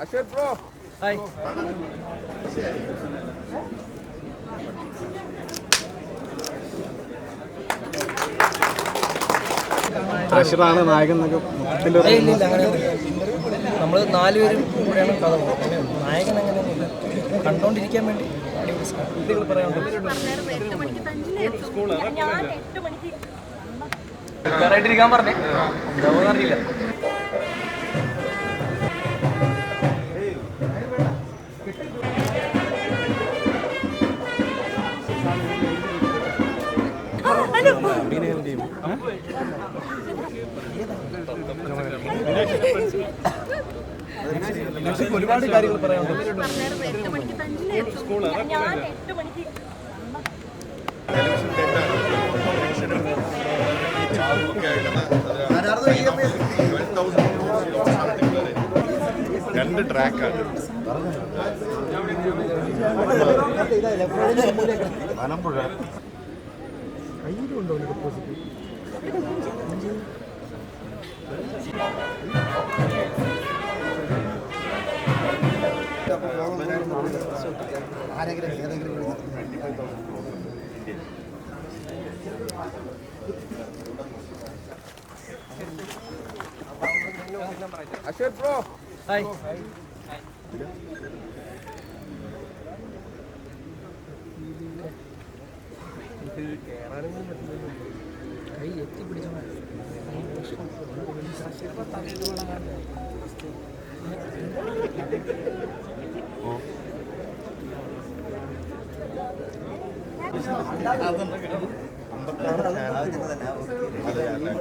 Ashwath bro hi അഷറാണ് നായകൻ നമ്മൾ നാലുപേരും കൂടെയാണ് കഥ പോകുന്നത്. നായകൻ അങ്ങനെയൊന്നുമില്ല കണ്ടോണ്ടിരിക്കാൻ വേണ്ടി അടിപൊളി പറഞ്ഞേ. എന്താ പറയാനുണ്ടോ പറഞ്ഞായിരുന്നു കാര്യങ്ങൾ മണിക്ക് തന്നെ മലമ്പുഴ ഞാൻ ഡെപ്പോസിറ്റ് മണിക്ക് ഉഷാറായിട്ടിരിക്കാൻ പറഞ്ഞേ എന്താവോന്ന് അറിയില്ല ഒരുപാട് കാര്യങ്ങൾ പറയാനുണ്ട് പറഞ്ഞായിരുന്നു എട്ട് മണിക്ക് തന്നെ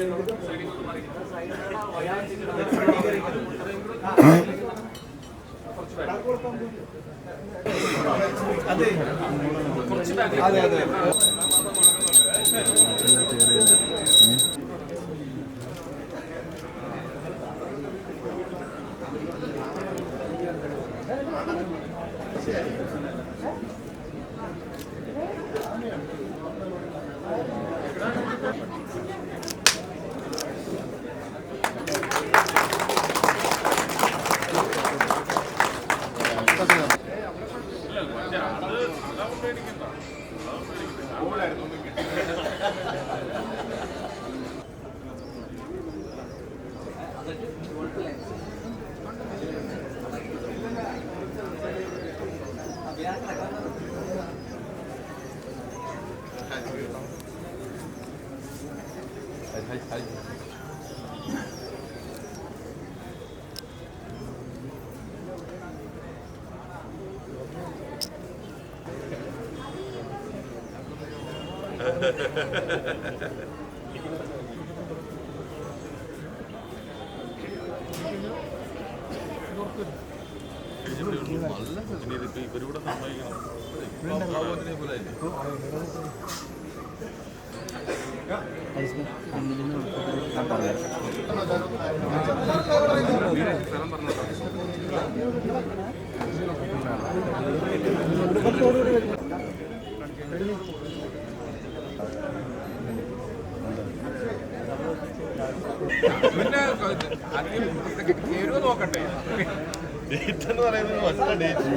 എത്തും അതെ എട്ട് മണിക്ക് രണ്ട് ട്രാക്കാണ് മലമ്പുഴ അശ്വത് സമ്മതിക്കണം ഹായ് കൈ എത്തി പിടിച്ചോ പിന്നെ ചേരുവ നോക്കട്ടെ ഡേറ്റ് എന്ന് പറയുന്നത് ഒറ്റ ഡേറ്റ്.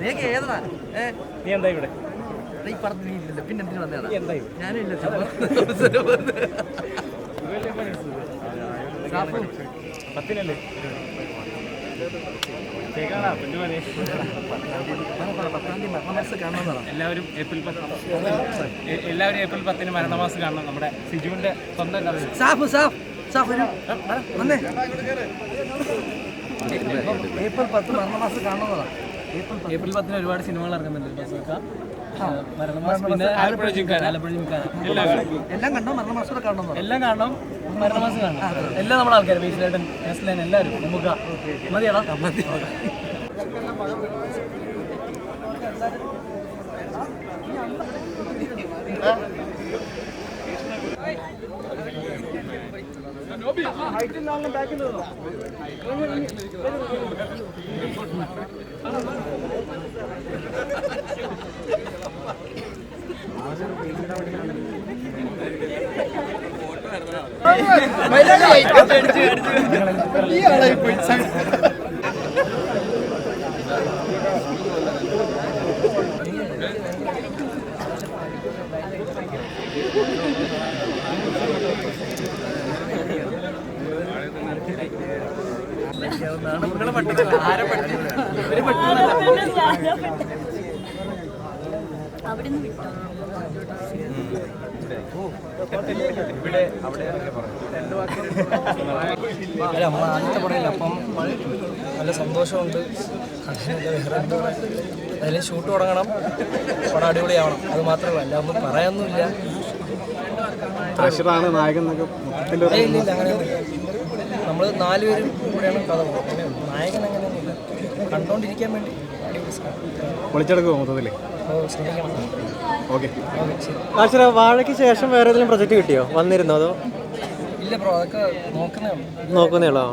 നീക്ക് ഏതാ? ഏ? നീ എന്താ ഇവിടെ? ഈ പറഞ്ഞ നീ ഇല്ലല്ലോ പിന്നെ എന്തിനു വന്നതാണ് ഞാനില്ല പത്തിനല്ലേ? എല്ലാവരും ഏപ്രിൽ എല്ലാവരും ഏപ്രിൽ പത്തിന് മരണമാസം കാണണം നമ്മുടെ സിജുവിന്റെ സ്വന്തം സാഫ് സാഫ് സാഫ് ഏപ്രിൽ പത്ത് മരണമാസം കാണുന്നതാണ് ഏപ്രിൽ പത്ത് ഏപ്രിൽ പത്തിന് ഒരുപാട് സിനിമകൾ ഇറങ്ങുന്നുണ്ട് ബസൂക്ക മരണമാസം പിന്നെ ആലപ്പുഴ ജിംഖാന ആലപ്പുഴ ജിംഖാന എല്ലാം കണ്ടോ? മരണമാസം കാണുന്നതാണ് എല്ലാം കാണണം മരണമാസം കാണണം എല്ലാം നമ്മുടെ ആൾക്കാർ ബേസിലേട്ടൻ നെസ്ലൻ എല്ലാവരും നമുക്ക് മതിയാടാ. മതി. നമ്മളെ അവിടുന്ന് വിട്ടോ? അല്ല നമ്മൾ ആദ്യത്തെ പടയില്ല അപ്പം നല്ല സന്തോഷമുണ്ട് അതിൽ ഷൂട്ട് തുടങ്ങണം. പടം അടിപൊളിയാവണം. അത് മാത്രമല്ല അല്ല ഒന്നും പറയാനൊന്നുമില്ല. പ്രഷറാണ് നായകൻ ഇല്ല അങ്ങനെയൊന്നുമില്ല. നമ്മൾ നാലുപേരും കൂടെയാണ് കഥ പോകുന്നത്. നായകൻ അങ്ങനെയൊന്നുമില്ല. കണ്ടോണ്ടിരിക്കാൻ വേണ്ടി. പൊളിച്ചെടുക്കുമോ മൊത്തത്തിൽ ഓക്കെ. ആശ്ര വാഴയ്ക്ക് ശേഷം വേറെ ഏതെങ്കിലും പ്രൊജക്റ്റ് കിട്ടിയോ? വന്നിരുന്നോ അതോ? ഇല്ല ബ്രോ അതൊക്കെ നോക്കുന്നേ ഉള്ളൂ. നോക്കുന്നേ ഉള്ളോ?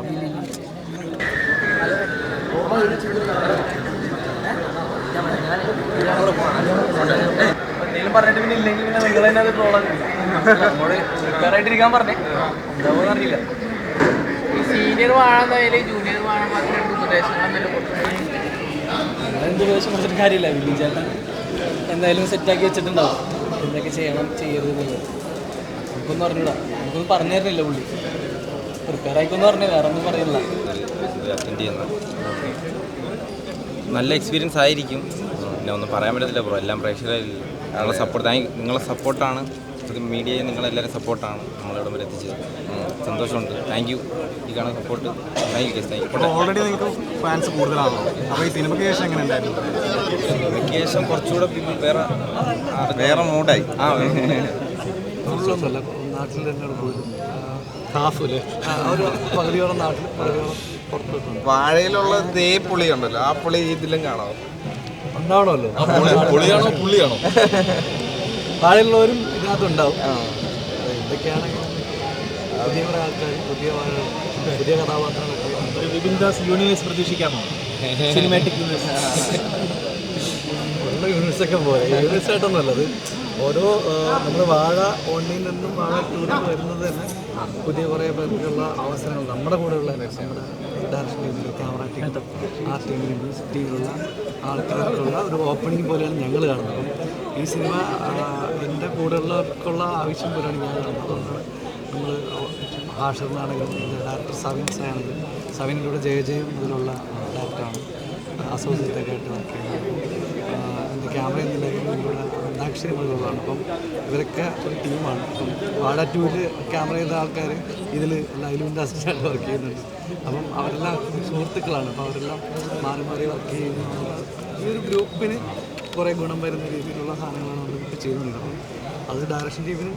എന്തെങ്കിലും പറഞ്ഞിട്ട് പിന്നെ ഇല്ലെങ്കിൽ പിന്നെ നിങ്ങൾ തന്നെ അത് പ്രിപ്പയറായിട്ടിരിക്കാൻ പറഞ്ഞേ. എന്താവുമെന്ന് അറിയില്ല. സീനിയർ വാഴന്നതിൽ ജൂനിയർ വാഴ മാത്രം ഉപദേശങ്ങൾ എന്ത് ഉപദേശം പറഞ്ഞിട്ട് കാര്യമില്ല. വില്ലി ചേട്ടൻ എന്തായാലും സെറ്റാക്കി വെച്ചിട്ടുണ്ടാവും. എന്തൊക്കെ ചെയ്യണം ചെയ്യരുത് നമുക്കൊന്നും അറിഞ്ഞൂടാ. നമുക്കൊന്നും പറഞ്ഞു തരുന്നില്ല പുള്ളി. പ്രിപ്പയർ ആയിക്കൊന്നും പറഞ്ഞു വേറെ ഒന്നും പറയുന്നില്ല നല്ല എക്സ്പീരിയൻസ് ആയിരിക്കും. പിന്നെ ഒന്നും പറയാൻ പറ്റത്തില്ല ബ്രോ. എല്ലാം പ്രേക്ഷകരായി നിങ്ങളെ സപ്പോർട്ട് നിങ്ങളുടെ നിങ്ങളെ സപ്പോർട്ടാണ് മീഡിയയെ നിങ്ങളെല്ലാവരും സപ്പോർട്ടാണ് നമ്മളിവിടെ വരെ എത്തിച്ചത്. സന്തോഷമുണ്ട്. താങ്ക് യു ഈ കാണുന്ന support thank you thank you already നിങ്ങൾക്ക് ഫാൻസ് കൂടുതലാണോ? അപ്പോൾ ഈ സിനിമയ്ക്ക് ശേഷം എങ്ങനെ ഉണ്ടായിരുന്നു? വെക്കേഷൻ കുറച്ചുകൂടെ people വേറെ വേറെ മൂഡായി ആ നാട്ടിൽ തന്നെയാണ് പോയത്. ഹാഫല്ലേ ഒരു പകുതിയോളം നാട്ടിൽ പകുതിയോളം പുറത്ത് വാഴയിലുള്ള തേ പുളി ഉണ്ടല്ലോ ആ പുളി ഇതിലും കാണാം ഉണ്ടാവണമല്ലോ. പുളിയാണോ പുള്ളിയാണോ താഴെയുള്ളവരും ഇതിനകത്തുണ്ടാവും എന്തൊക്കെയാണെങ്കിലും പുതിയ കുറേ ആൾക്കാർ പുതിയ പുതിയ കഥാപാത്രങ്ങളൊക്കെ ഒരു Vipin Das universe പ്രതീക്ഷിക്കാമോ? Cinematic universe ഉള്ള യൂണിവേഴ്സൊക്കെ പോലെ യൂണിവേഴ്സ് ആയിട്ടൊന്നുമല്ല അത് ഓരോ നമ്മൾ വാഴ ഓൺലൈനിൽ നിന്നും വാഴ ടൂറിൽ വരുന്നത് തന്നെ പുതിയ കുറേ പേർക്കുള്ള അവസരങ്ങൾ നമ്മുടെ കൂടെയുള്ള നമ്മുടെ ടീമിൽ ക്യാമറ ടീം ആ ടീമിൽ മ്യൂസിക് ടീമിലുള്ള ആൾക്കാർക്കുള്ള ഒരു ഓപ്പണിംഗ് പോലെയാണ് ഞങ്ങൾ കാണുന്നത്. ഈ സിനിമ എന്റെ എന്റെ കൂടെയുള്ളവർക്കുള്ള ആവശ്യം പോലെയാണ് ഞാൻ അതുകൊണ്ടാണ് നമ്മൾ ഹാഷറിനാണെങ്കിലും ഡയറക്ടർ സവിൻ സാണെങ്കിലും സവിനിലൂടെ ജയ ജയം മുതലുള്ള ഡയറക്ടറാണ് അസോസിയേറ്റ് ഒക്കെ ആയിട്ട് വർക്ക് ചെയ്യുന്നത്. എന്റെ ക്യാമറ എന്നില്ലെങ്കിലും ഇവിടെ അന്താക്ഷരി മുതലുള്ളതാണ് അപ്പം ഇവരൊക്കെ ഒരു ടീമാണ്. അപ്പം വാഴ ടൂവിൽ ക്യാമറ ചെയ്ത ആൾക്കാർ ഇതിൽ ലൈലുവിന്റെ അസിസ്റ്റന്റ് വർക്ക് ചെയ്യുന്നുണ്ട്. അപ്പം അവരെല്ലാം സുഹൃത്തുക്കളാണ്. അപ്പോൾ അവരെല്ലാം മാറി മാറി വർക്ക് ചെയ്യുന്നു. ഈ ഒരു ഗ്രൂപ്പിന് കുറേ ഗുണം വരുന്ന രീതിയിലുള്ള സാധനങ്ങളാണ് നമ്മളിപ്പോൾ ചെയ്യുന്നത് അത് ഡയറക്ഷൻ ടീമിനും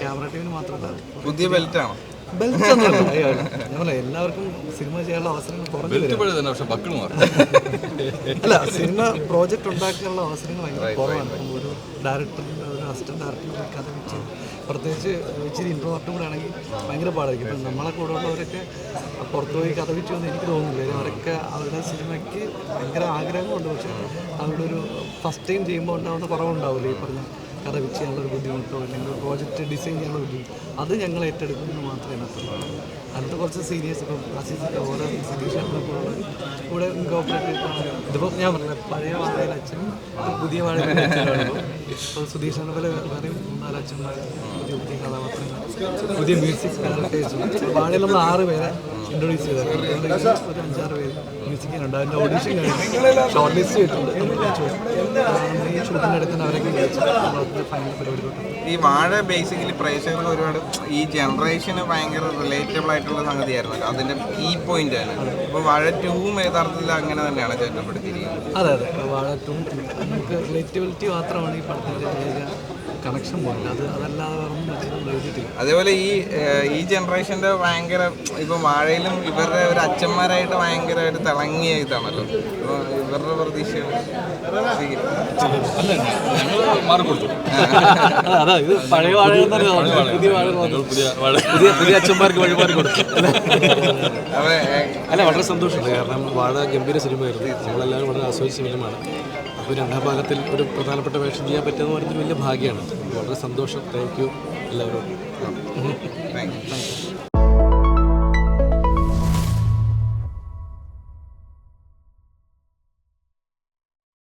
ക്യാമറ ടീമിനും മാത്രമല്ല. പുതിയ ബെൽറ്റ് ആണോ ബെൽറ്റ് ഞങ്ങളെ എല്ലാവർക്കും സിനിമ ചെയ്യാനുള്ള അവസരങ്ങൾ കുറഞ്ഞു അല്ല സിനിമ പ്രോജക്റ്റ് ഉണ്ടാക്കാനുള്ള അവസരങ്ങൾ ഭയങ്കര കുറവാണ്. ഒരു ഡയറക്ടറിന്റെ ഒരു അസിസ്റ്റന്റ് വെക്കാതെ വെച്ച്. പ്രത്യേകിച്ച് ഇച്ചിരി ഇൻട്രോവർട്ട് കൂടെ ആണെങ്കിൽ ഭയങ്കര പാടായിരിക്കും. ഇപ്പം നമ്മളെ കൂടെ ഉള്ളവരൊക്കെ പുറത്തു പോയി കഥ വെച്ചു എന്ന് എനിക്ക് തോന്നുന്നില്ല. അവരൊക്കെ അവരുടെ സിനിമയ്ക്ക് ഭയങ്കര ആഗ്രഹമുണ്ട് പക്ഷേ അവരുടെ ഒരു ഫസ്റ്റ് ടൈം ചെയ്യുമ്പോൾ ഉണ്ടാവുന്ന കുറവുണ്ടാവില്ല ഈ പറഞ്ഞ കഥ വെച്ച് ചെയ്യാനുള്ളൊരു ബുദ്ധിമുട്ടോ അല്ലെങ്കിൽ പ്രോജക്റ്റ് ഡിസൈൻ ചെയ്യാനുള്ള ബുദ്ധിമുട്ടോ അത് ഞങ്ങൾ ഏറ്റെടുക്കുന്നത് മാത്രമേ നടത്തുള്ളൂ അടുത്ത കുറച്ച് സീരിയസ് ഇപ്പം അസീസ് ഓരോ സതീഷ് കൂടെ ഇൻകോപ്പറേറ്റ് ഇതിപ്പോൾ ഞാൻ പറഞ്ഞത് പഴയ വാഴയിൽ അച്ഛൻ പുതിയ വാഴയിൽ ഇപ്പോൾ സുധീഷാണ് പോലെ വേറെയും മൂന്നാൽ അച്ഛന്മാർ പുതിയ പുതിയ കഥാപാത്രങ്ങൾ പുതിയ മ്യൂസിക് ഡയറക്ടേഴ്സും വാഴയിൽ നമ്മൾ ആറ് പേരെ ഇൻട്രൊഡ്യൂസ് ചെയ്തത് ഒരു അഞ്ചാറ് പേര്. ചികിത്സിക്കാനുണ്ട് അതിന്റെ ഓഡീഷൻ കഴിഞ്ഞ് ഷോർട്ട് ലിസ്റ്റ് ചെയ്തിട്ടുണ്ട് ഈ ഷൂട്ടിന്റെ അവരൊക്കെ ഫൈനൽ പരിപാടിയിലോട്ട് ഈ വാഴ ബേസിക്കലി പ്രേക്ഷകർക്ക് ഒരുപാട് ഈ ജനറേഷന് ഭയങ്കര റിലേറ്റബിൾ ആയിട്ടുള്ള സംഗതിയായിരുന്നല്ലോ. അതിന്റെ ഈ പോയിന്റ് ആണ്. ഇപ്പൊ വാഴ ടൂവും യഥാർത്ഥത്തിൽ അങ്ങനെ തന്നെയാണ് ചേട്ടപ്പെടുത്തിയിരിക്കുന്നത് അതെ അതെ. വാഴ ടൂ നമുക്ക് റിലേറ്റബിലിറ്റി മാത്രമാണ് ഈ പടത്തിന്റെ കണക്ഷൻ പോലെ അത് അതല്ലാതെ എഴുതിയിട്ടില്ല അതേപോലെ ഈ ഈ ജനറേഷന്റെ ഭയങ്കര ഇപ്പൊ വാഴയിലും ഇവരുടെ ഒരു അച്ഛന്മാരായിട്ട് ഭയങ്കരമായിട്ട് തിളങ്ങിയ ഇതാണല്ലോ. അപ്പൊ ഇവരുടെ പ്രതീക്ഷ അതാ ഇത് പഴയ വാഴ പുതിയ വാഴ പുതിയ പുതിയ അച്ഛന്മാർക്ക് വഴിമാറി കൊടുക്കും അപ്പൊ ഏഹ്, അല്ല വളരെ സന്തോഷമുണ്ട്. കാരണം വാഴ ഗംഭീര സിനിമയായിരുന്നു. നമ്മളെല്ലാവരും വളരെ ആസ്വദിച്ച ഫിലിമാണ് അപ്പോൾ രണ്ടാം ഭാഗത്തിൽ ഒരു പ്രധാനപ്പെട്ട വേഷം ചെയ്യാൻ പറ്റുമെന്ന് പറയുന്നത് വലിയ ഭാഗ്യമാണ്. വളരെ സന്തോഷം. താങ്ക് യു എല്ലാവരും താങ്ക് യു